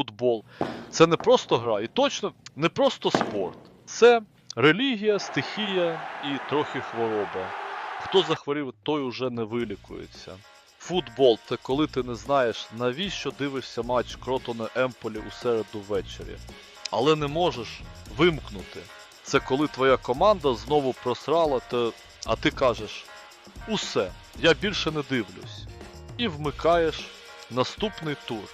футбол це не просто гра, і точно не просто спорт. Це релігія, стихія і трохи хвороба. Хто захворів, той уже не вилікується. Футбол це коли ти не знаєш, навіщо дивишся матч Кротона Емполі у середу ввечері, але не можеш вимкнути. Це коли твоя команда знову просрала, те- а ти кажеш: Усе, я більше не дивлюсь. І вмикаєш наступний тур.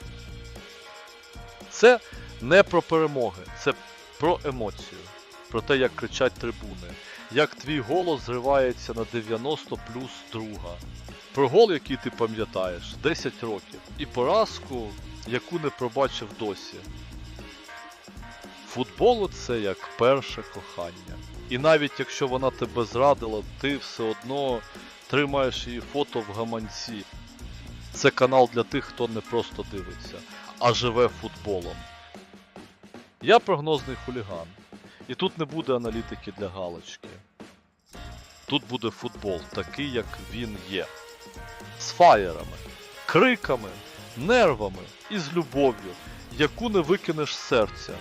Це не про перемоги, це про емоцію, про те, як кричать трибуни, як твій голос зривається на 90 плюс друга. Про гол, який ти пам'ятаєш 10 років, і поразку, яку не пробачив досі. Футбол це як перше кохання. І навіть якщо вона тебе зрадила, ти все одно тримаєш її фото в гаманці. Це канал для тих, хто не просто дивиться, а живе футболом. Я прогнозний хуліган. І тут не буде аналітики для галочки. Тут буде футбол, такий, як він є. З фаєрами, криками, нервами і з любов'ю, яку не викинеш з серця.